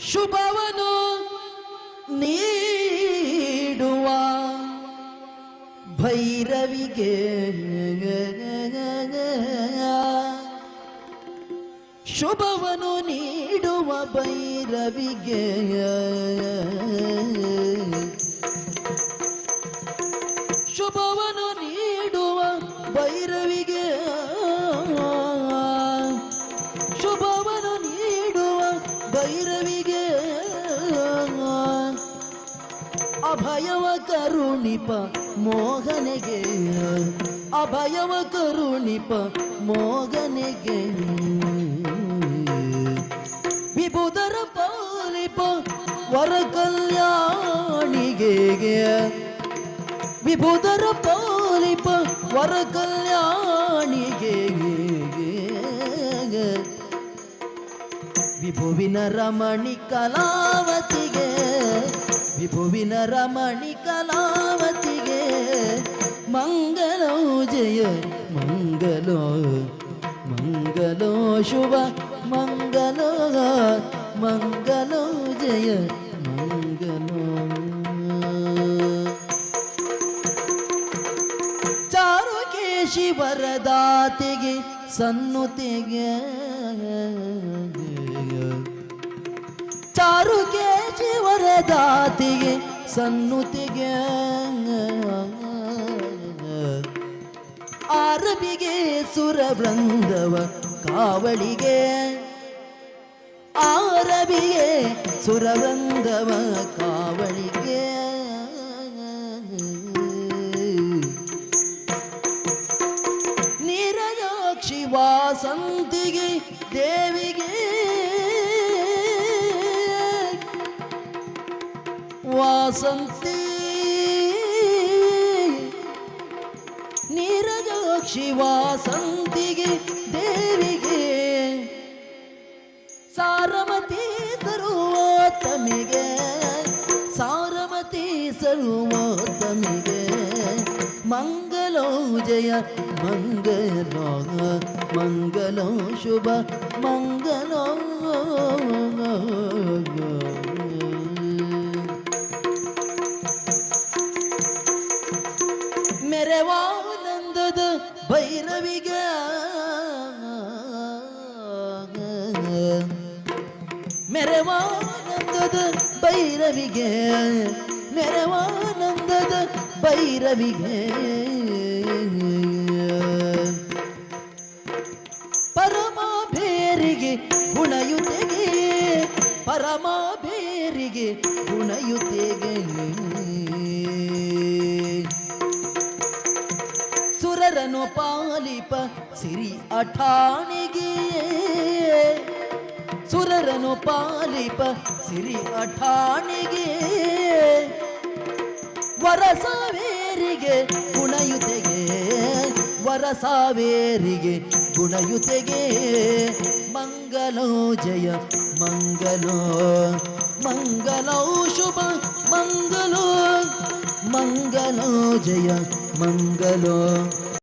ಶುಭವನು ನೀಡುವ. ಭೈರವಿಗೆ ಶುಭವನು ನೀಡುವ ಭೈರವಿಗೆ. ಶುಭವನು ನೀಡುವ ಭೈರವಿಗೆ. ಅಭಯವ ಕರುಣಿಪ ಮೋಹನೆಗೆ ಅಭಯವ ಕರುಣಿಪ ಮೋಗನೆಗೆ ವಿಭುದರ ಪಾಲಿಪ ವರ ಕಲ್ಯಾಣಿಗೆ ವಿಭುದರ ಪಾಲಿಪ ವರ ಕಲ್ಯಾಣಿಗೆ ವಿಭುವಿನ ರಮಣಿ ಕಲಾವತಿಗೆ ವಿಭುವಿನ ರಮಣಿ ಕಲಾವತಿಗೆ ಮಂಗಲೋ ಜಯ ಮಂಗಲೋ ಮಂಗಲೋ ಶುಭ, ಮಂಗಲೋ ಮಂಗಲೋ ಜಯ ಮಂಗಲೋ. ಚಾರುಕೇಶಿ ವರದಾತಿಗೆ ಸನ್ನುತಿಗೆ ವರದಾತಿಗೆ ಸನ್ನುತಿಗೆ ಆರಬಿಗೆ ಸುರವೃಂದವ ಕಾವಳಿಗೆ ಆರಬಿಗೆ ಸುರವೃಂದವ ಕಾವಳಿಗೆ. ನೀರಜಾಕ್ಷಿ ವಾಸಂತಿಗೆ ದೇವಿಗೆ ವಾಸಂತಿ. ನೀರಜಾಕ್ಷಿ ವಾಸಂತಿಗೆ ದೇವಿಗೆ ಸಾರಮತಿ ಸರ್ವೋತ್ತಮಿಗೆ ಸಾರಮತಿ ಸರ್ವೋತ್ತಮಿಗೆ ಮಂಗಲೋ ಜಯ ಮಂಗಲೋ ಮಂಗಲೋ ಶುಭ ಮಂಗಲೋ ಮೆರವಾನಂದದ ಭೈರವಿಗ. ಮೆರವಾನಂದದ ಭೈರವಿಗೆ. ನೆರವಾನಂದದ ಭೈರವಿಗೆ. ಪರಮ ಬೇರಿಗೆ ಗುಣಯುತೆಗೆ. ಪರಮ ಬೇರಿಗೆ ಗುಣಯುತೆಗೆ. ಸುರರನು ಪಾಲಿಪ ಸಿರಿ ಅಠಾಣಿಗೆ. ಸುರರನು ಪಾಲಿಪ ಸಿರಿ ಅಠಾಣಿಗೆ. ವರಸಾವೇರಿಗೆ ಗುಣಯುತೆಗೆ ವರಸಾವೇರಿಗೆ ಗುಣಯುತೆಗೆ. ಮಂಗಲೋ ಜಯ, ಮಂಗಲೋ ಮಂಗಲೋ ಶುಭ, ಮಂಗಲೋ ಮಂಗಲೋ ಜಯ, ಮಂಗಲೋ.